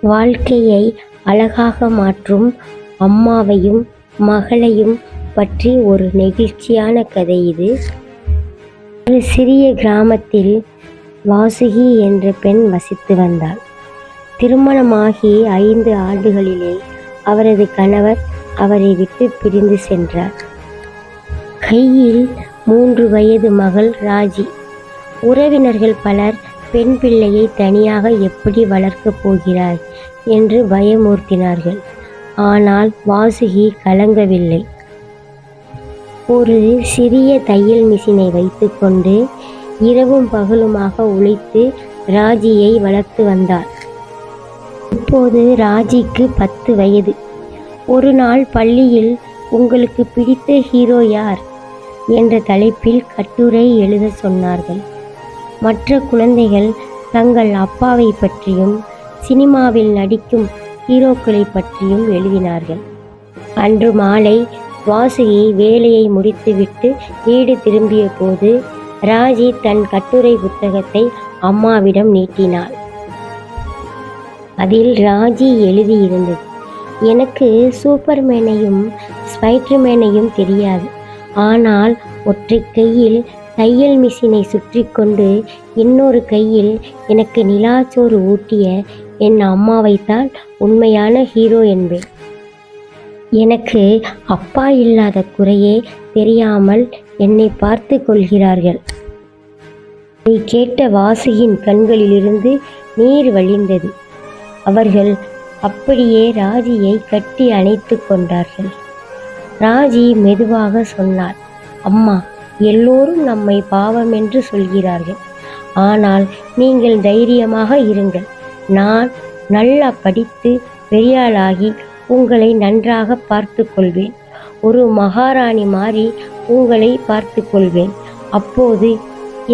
வாழ்க்கையை அழகாக மாற்றும் அம்மாவையும் மகளையும் பற்றி ஒரு நெகிழ்ச்சியான கதை இது. ஒரு சிறிய கிராமத்தில் வாசுகி என்ற பெண் வசித்து வந்தாள். திருமணமாகி ஐந்து ஆண்டுகளிலே அவரது கணவர் அவரை விட்டு பிரிந்து சென்றார். கையில் மூன்று வயது மகள் ராஜி. உறவினர்கள் பலர் பெண் பிள்ளையை தனியாக எப்படி வளர்க்கப் போகிறாய்? என்று பயமுறுத்தினார்கள். ஆனால் வாசுகி கலங்கவில்லை. ஒரு சிறிய தையல் மிஷினை வைத்துக்கொண்டு இரவும் பகலுமாக உழைத்து ராஜியை வளர்த்து வந்தார் இப்போது ராஜிக்கு பத்து வயது. ஒரு நாள் பள்ளியில் உங்களுக்கு பிடித்த ஹீரோ யார்? என்ற தலைப்பில் கட்டுரை எழுத சொன்னார்கள். மற்ற குழந்தைகள் தங்கள் அப்பாவை பற்றியும் சினிமாவில் நடிக்கும் ஹீரோக்களை பற்றியும் எழுதினார்கள். அன்று மாலை வாசுகி வேலையை முடித்துவிட்டு வீடு திரும்பிய போது ராஜி தன் கட்டுரை புத்தகத்தை அம்மாவிடம் நீட்டினாள். அதில் ராஜி எழுதியிருந்தது எனக்கு சூப்பர்மேனையும் ஸ்பைட்ருமேனையும் தெரியாது. ஆனால் ஒற்றை கையில் தையல் மிஷினை சுற்றி கொண்டு இன்னொரு கையில் எனக்கு நிலாச்சோறு ஊட்டிய என் அம்மாவைத்தான் உண்மையான ஹீரோ என்பேன். எனக்கு அப்பா இல்லாத குறையே தெரியாமல் என்னை பார்த்து கொள்கிறார்கள். நீ கேட்ட வாசுகின் கண்களிலிருந்து நீர் வழிந்தது. அவர்கள் அப்படியே ராஜியை கட்டி அணைத்து கொண்டார்கள். ராஜி மெதுவாக சொன்னார் அம்மா எல்லோரும் நம்மை பாவம் என்று சொல்கிறார்கள். ஆனால் நீங்கள் தைரியமாக இருங்கள். நான் நல்லா படித்து பெரியாளாகி உங்களை நன்றாக பார்த்து கொள்வேன் ஒரு மகாராணி மாறி உங்களை பார்த்து கொள்வேன் அப்போது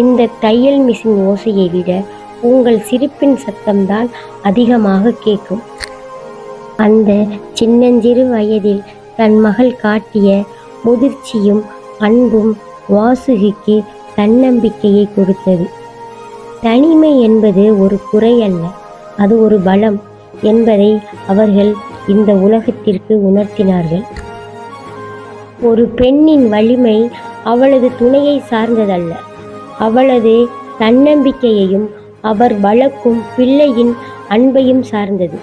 இந்த தையல் மிஷின் ஓசையை விட உங்கள் சிரிப்பின் சத்தம்தான் அதிகமாக கேட்கும். அந்த சின்னஞ்சிறு வயதில் தன் மகள் காட்டிய முதிர்ச்சியும் அன்பும் வாசுகிக்கு தன்னம்பிக்கையை கொடுத்தது. தனிமை என்பது ஒரு குறை அல்ல அது ஒரு பலம் என்பதை அவர்கள் இந்த உலகத்திற்கு உணர்த்தினார்கள். ஒரு பெண்ணின் வலிமை அவளது துணையை சார்ந்ததல்ல அவளது தன்னம்பிக்கையையும் அவர் வளர்க்கும் பிள்ளையின் அன்பையும் சார்ந்தது.